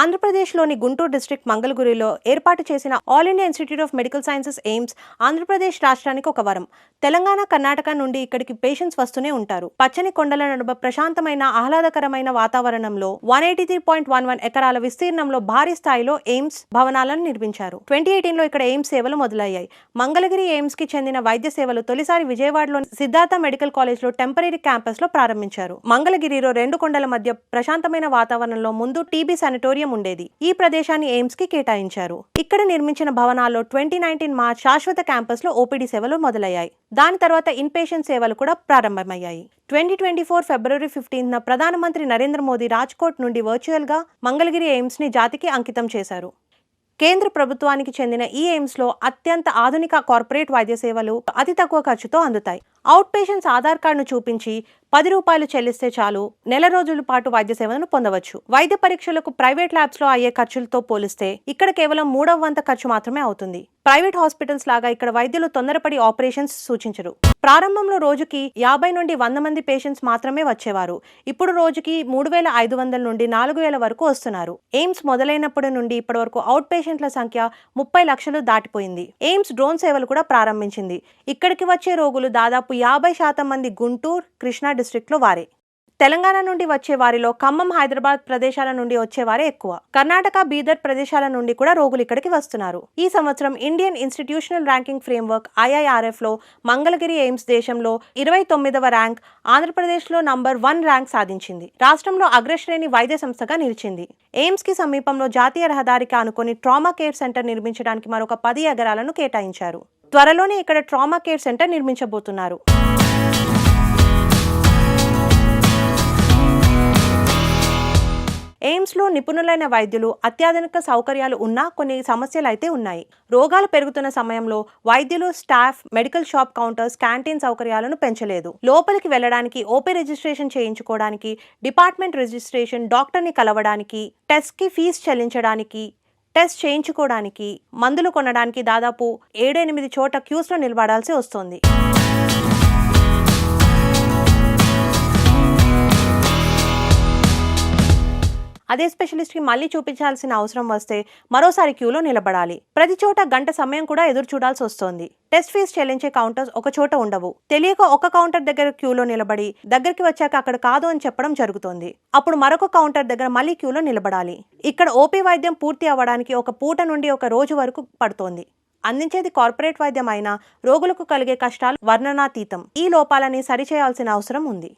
ఆంధ్రప్రదేశ్లోని గుంటూరు డిస్ట్రిక్ట్ మంగళగిరిలో ఏర్పాటు చేసిన all India institute of medical sciences AIIMS Andhra Pradesh రాష్ట్రానికి ఒక వరం. తెలంగాణ కర్ణాటక నుండి ఇక్కడికి పేషెంట్స్ వస్తూనే ఉంటారు. పచ్చని కొండల నడుమ ప్రశాంతమైన ఆహ్లాదకరమైన వాతావరణంలో one eighty three point one one ఎకరాల విస్తీర్ణంలో భారీ స్థాయిలో ఎయిమ్స్ భవనాలను నిర్మించారు. ట్వంటీ ఎయిటీన్లో ఇక్కడ ఎయిమ్స్ సేవలు మొదలయ్యాయి. మంగళగిరి ఎయిమ్స్కి చెందిన వైద్య సేవలు తొలిసారి విజయవాడలోని సిద్ధార్థ మెడికల్ కాలేజ్లో టెంపరీ క్యాంపస్లో ప్రారంభించారు. మంగళగిరిలో రెండు కొండల మధ్య ప్రశాంతమైన వాతావరణంలో ముందు టీబీ సానిటోరియం శానిటోరియం ఉండేది. ఈ ప్రదేశాన్ని ఎయిమ్స్కి కేటాయించారు. ఇక్కడ నిర్మించిన భవనాల్లో ట్వంటీ నైన్టీన్ మార్చ్ శాశ్వత క్యాంపస్లో ఓపీడీ సేవలు మొదలయ్యాయి. దాని తర్వాత ఇన్పేషెంట్ సేవలు కూడా ప్రారంభమయ్యాయి. Twenty twenty four February fifteen న ప్రధానమంత్రి నరేంద్ర మోదీ రాజ్కోట్ నుండి వర్చువల్గా మంగళగిరి ఎయిమ్స్ని జాతికి అంకితం చేశారు. కేంద్ర ప్రభుత్వానికి చెందిన e ఈ ఎయిమ్స్లో అత్యంత ఆధునిక కార్పొరేట్ వైద్య సేవలు అతి తక్కువ ఖర్చుతో అందుతాయి. అవుట్ పేషెంట్స్ ఆధార్ కార్డును చూపించి పది రూపాయలు చెల్లిస్తే చాలు నెల రోజుల పాటు వైద్య సేవలను పొందవచ్చు. వైద్య పరీక్షలకు ప్రైవేట్ ల్యాబ్స్లో అయ్యే ఖర్చులతో పోలిస్తే ఇక్కడ కేవలం మూడవ వంత ఖర్చు మాత్రమే అవుతుంది. ప్రైవేట్ హాస్పిటల్స్ లాగా ఇక్కడ వైద్యులు తొందరపడి ఆపరేషన్స్ సూచించరు. ప్రారంభంలో రోజుకి యాభై నుండి వంద మంది పేషెంట్స్ మాత్రమే వచ్చేవారు. ఇప్పుడు రోజుకి మూడు వేల ఐదు వందల నుండి నాలుగు వేల వరకు వస్తున్నారు. ఎయిమ్స్ మొదలైనప్పటి నుండి ఇప్పటి వరకు అవుట్ పేషెంట్ల సంఖ్య ముప్పై లక్షలు దాటిపోయింది. ఎయిమ్స్ డ్రోన్ సేవలు కూడా ప్రారంభించింది. ఇక్కడికి వచ్చే రోగులు దాదాపు యాభై శాతం మంది గుంటూరు కృష్ణా డిస్ట్రిక్ట్లో వారే. తెలంగాణ నుండి వచ్చే వారిలో ఖమ్మం హైదరాబాద్ ప్రదేశాల నుండి వచ్చేవారే ఎక్కువ. కర్ణాటక బీదర్ ప్రదేశాల నుండి కూడా రోగులు ఇక్కడికి వస్తున్నారు. ఈ సంవత్సరం ఇండియన్ ఇన్స్టిట్యూషనల్ ర్యాంకింగ్ ఫ్రేమ్వర్క్ ఐఐఆర్ఎఫ్లో మంగళగిరి ఎయిమ్స్ దేశంలో ఇరవై తొమ్మిదవ ర్యాంక్ ఆంధ్రప్రదేశ్లో నంబర్ వన్ ర్యాంక్ సాధించింది. రాష్ట్రంలో అగ్రశ్రేణి వైద్య సంస్థగా నిలిచింది. ఎయిమ్స్కి సమీపంలో జాతీయ రహదారికి ఆనుకొని ట్రామా కేర్ సెంటర్ నిర్మించడానికి మరొక పది ఎకరాలను కేటాయించారు. త్వరలోనే ఇక్కడ ట్రామా కేర్ సెంటర్ నిర్మించబోతున్నారు. ఎయిమ్స్లో నిపుణులైన వైద్యులు అత్యాధునిక సౌకర్యాలు ఉన్నా కొన్ని సమస్యలు అయితే ఉన్నాయి. రోగాలు పెరుగుతున్న సమయంలో వైద్యులు staff medical shop counters canteen సౌకర్యాలను పెంచలేదు. లోపలికి వెళ్ళడానికి ఓపీ రిజిస్ట్రేషన్ చేయించుకోవడానికి డిపార్ట్మెంట్ రిజిస్ట్రేషన్ డాక్టర్ని కలవడానికి టెస్ట్కి ఫీజు చెల్లించడానికి టెస్ట్ చేయించుకోవడానికి మందులు కొనడానికి దాదాపు ఏడెనిమిది చోట క్యూస్లో నిలబడాల్సి వస్తుంది. అదే స్పెషలిస్ట్కి మళ్ళీ చూపించాల్సిన అవసరం వస్తే మరోసారి క్యూలో నిలబడాలి. ప్రతి చోట గంట సమయం కూడా ఎదురు చూడాల్సి వస్తోంది. టెస్ట్ ఫీజు చెల్లించే కౌంటర్స్ ఒక చోట ఉండవు. తెలియక ఒక కౌంటర్ దగ్గర క్యూలో నిలబడి దగ్గరికి వచ్చాక అక్కడ కాదు అని చెప్పడం జరుగుతోంది. అప్పుడు మరొక కౌంటర్ దగ్గర మళ్ళీ క్యూలో నిలబడాలి. ఇక్కడ ఓపీ వైద్యం పూర్తి అవ్వడానికి ఒక పూట నుండి ఒక రోజు వరకు పడుతోంది. అందించేది కార్పొరేట్ వైద్యం అయినా రోగులకు కలిగే కష్టాలు వర్ణనాతీతం. ఈ లోపాలని సరిచేయాల్సిన అవసరం ఉంది.